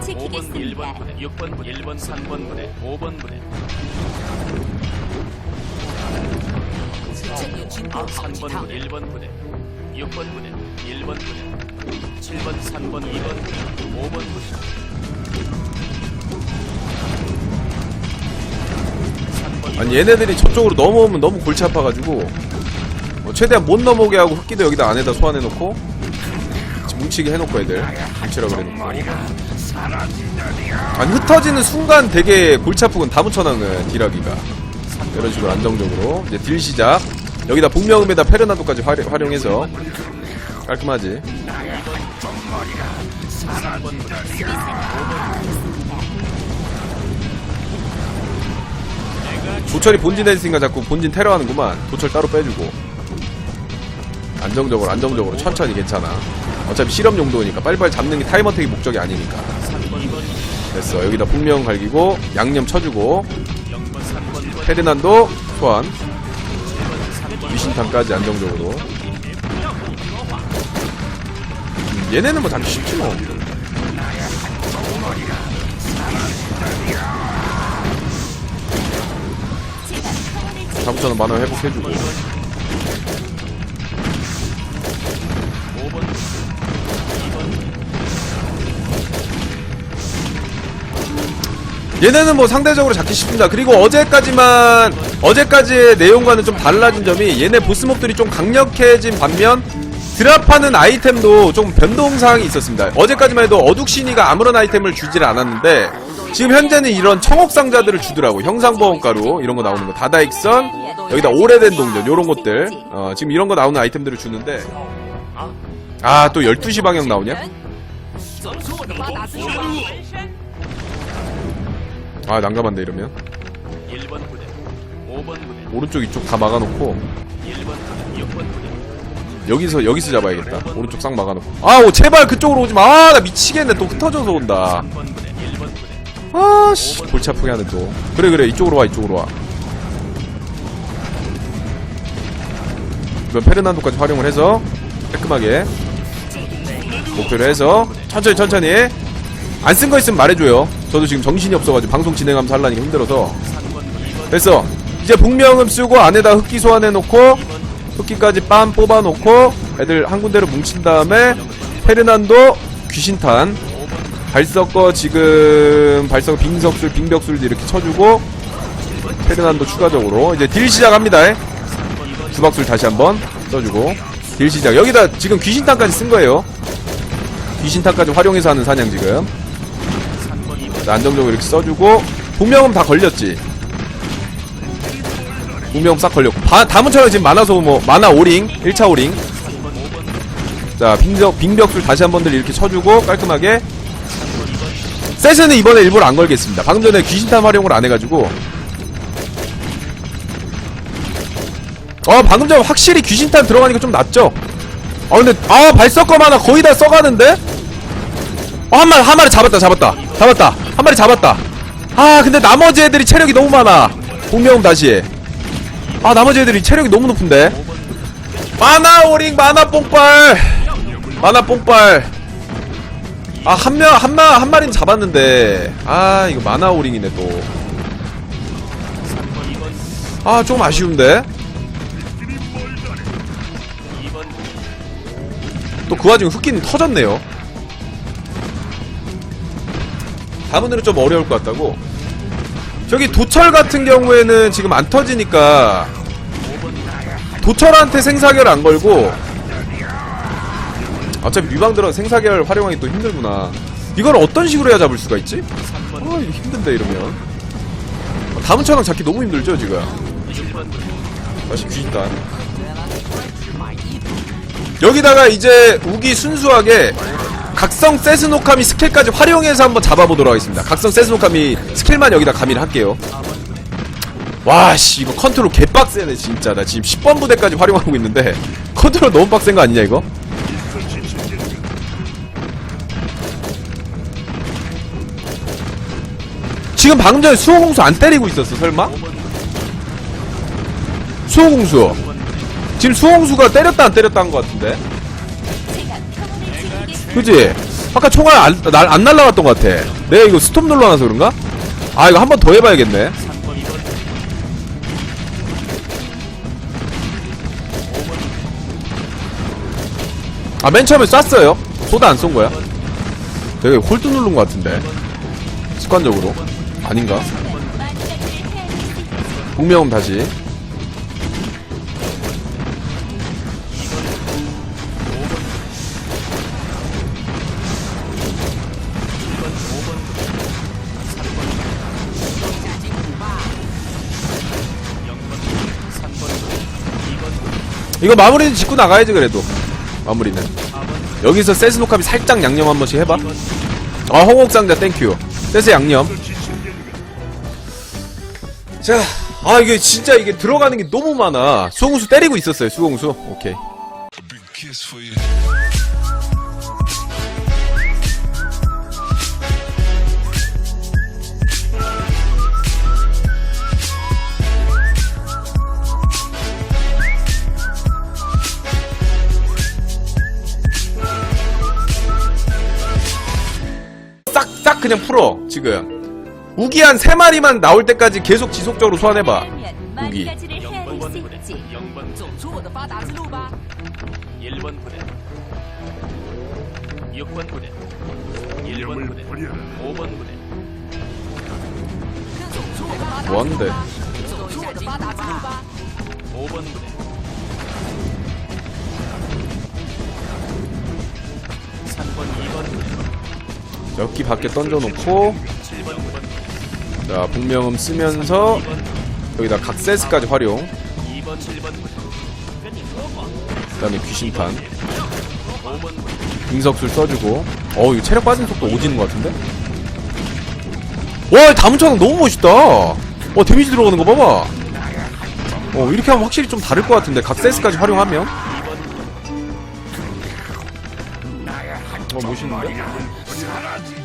5번 1번 부대 6번 부대 1번 3번 부대 5번 부대 방지 3번 당 부대 1번 부대 6번 부대 1번 부대 7번 3번 2번 부대 5번 부대 아니 얘네들이 저쪽으로 넘어오면 너무 골치 아파가지고 뭐 최대한 못 넘어오게 하고 흑기도 여기다 안에다 소환해놓고 뭉치게 해놓고 애들 뭉치라 그래놓고 아니 흩어지는 순간 되게 골치 아프건 다 묻혀나는 딜하기가. 이런 식으로 안정적으로 이제 딜 시작. 여기다 복명음에다 페르나도까지 활용, 활용 해서 깔끔하지. 도철이 본진에 있으니까 자꾸 본진 테러하는구만. 도철 따로 빼주고. 안정적으로 안정적으로 천천히 괜찮아. 어차피 실험 용도니까 빨리빨리 잡는 게 타이머 택이 목적이 아니니까 됐어. 여기다 분명 갈기고 양념 쳐주고. 0번 3번 2번 페르난도 소환 위신탄까지 안정적으로. 음, 얘네는 뭐 잡기 쉽지 뭐. 4부터는 만화 회복해주고 얘네는 뭐 상대적으로 잡기 쉽습니다. 그리고 어제까지만 어제까지의 내용과는 좀 달라진 점이 얘네 보스몹들이 좀 강력해진 반면 드랍하는 아이템도 좀 변동 사항이 있었습니다. 어제까지만 해도 어둑신이가 아무런 아이템을 주질 않았는데 지금 현재는 이런 청옥 상자들을 주더라고. 형상보험가루 이런 거 나오는 거 다다익선 여기다 오래된 동전 요런 것들 어, 지금 이런 거 나오는 아이템들을 주는데 아 또 12시 방향 나오냐? 아 난감한데 이러면? 1번 부대 5번 부대. 오른쪽 이쪽 다 막아놓고. 1번 부대 6번 부대. 여기서 여기서 잡아야겠다. 오른쪽 싹 막아놓고. 아오 제발 그쪽으로 오지마. 아 나 미치겠네. 또 흩어져서 온다. 3번 부대 1번 부대. 아씨 골치 아프게 하네 또. 그래 그래. 이쪽으로 와 이쪽으로 와. 이번 페르난도까지 활용을 해서 깔끔하게 목표를 해서 천천히 천천히. 안 쓴 거 있으면 말해줘요 저도 지금 정신이 없어가지고 방송 진행하면서 하려니까 힘들어서. 3번 2번 됐어. 이제 복명음 쓰고 안에다 흑기 소환해놓고 흑기까지 빰 뽑아놓고 애들 한 군데로 뭉친 다음에 페르난도 귀신탄. 발석거 지금 발석 빙석술 빙벽술도 이렇게 쳐주고 페르난도 추가적으로. 이제 딜 시작합니다. 주박술 다시 한번 써주고. 딜 시작. 여기다 지금 귀신탄까지 쓴 거예요. 귀신탄까지 활용해서 하는 사냥 지금 자, 안정적으로 이렇게 써주고 분명은 다 걸렸지. 분명 싹 걸렸고. 바, 다문처럼 지금 만화 소모 만화 오링 1차 오링. 자 빙벽, 빙벽술 다시 한 번들 이렇게 쳐주고 깔끔하게. 세션은 이번에 일부러 안 걸겠습니다. 방금 전에 귀신탄 활용을 안 해가지고. 어 방금 전에 확실히 귀신탄 들어가니까 좀 낫죠? 아 근데 아 발석검 하나 거의 다 써가는데 어, 한 마리, 한 마리 잡았다, 잡았다. 잡았다. 한 마리 잡았다. 아, 근데 나머지 애들이 체력이 너무 많아. 공명음 다시 해. 아, 나머지 애들이 체력이 너무 높은데. 마나 오링, 마나 뽕빨. 마나 뽕빨. 아, 한 명, 한 마, 한 마리는 잡았는데. 아, 이거 마나 오링이네, 또. 아, 좀 아쉬운데. 2번 또그 와중에 흑기는 터졌네요. 다문으로 좀 어려울 것 같다고. 저기 도철 같은 경우에는 지금 안 터지니까 도철한테 생사결 안 걸고 어차피 유방들은 생사결 활용하기 또 힘들구나. 이걸 어떤 식으로 해야 잡을 수가 있지? 아 힘든데 이러면. 다문처럼 잡기 너무 힘들죠 지금. 다시 귀신단. 여기다가 이제 우기 순수하게 각성 세스노카미 스킬까지 활용해서 한번 잡아보도록 하겠습니다. 각성 세스노카미 스킬만 여기다 가미를 할게요. 와씨 이거 컨트롤 개빡세네 진짜 나 지금 10번 부대까지 활용하고 있는데 컨트롤 너무 빡센 거 아니냐 이거? 지금 방금 전에 수호공수 안 때리고 있었어 설마? 수호공수 지금 수호공수가 때렸다 안 때렸다 한 것 같은데 그지? 아까 총알 안, 날, 안 날라갔던 것 같아. 내가 이거 스톱 눌러놔서 그런가? 아, 이거 한 번 더 해봐야겠네. 3번 2번 아, 맨 처음에 쐈어요. 소다 안 쏜 거야. 내가 이거 홀드 누른 것 같은데. 습관적으로. 아닌가? 공명음 다시. 이거 마무리는 짓고 나가야지 그래도. 마무리는. 여기서 세스 노캅이 살짝 양념 한 번씩 해봐. 아 홍옥상자 땡큐. 세스 양념. 자, 아 이게 진짜 이게 들어가는 게 너무 많아. 수홍수 때리고 있었어요 수홍수. 오케이 그냥 풀어 지금. 우기 한 3마리만 나올 때까지 계속 지속적으로 소환해봐 우기. 뭔데 5번 부대 삼번 2번. 부대 몇기 밖에 던져놓고. 7번 9번 자 복명음 쓰면서 2번 여기다 각세스까지 활용. 2번 7번 부대 그 다음에 귀신탄 5번 부대 빙석술 써주고. 어우 이거 체력 빠진 속도 오지는 것 같은데? 와 다문차는 너무 멋있다. 와 데미지 들어가는 거 봐봐. 어 이렇게 하면 확실히 좀 다를 것 같은데 각세스까지 활용하면? 어 멋있는데? i'm Karate!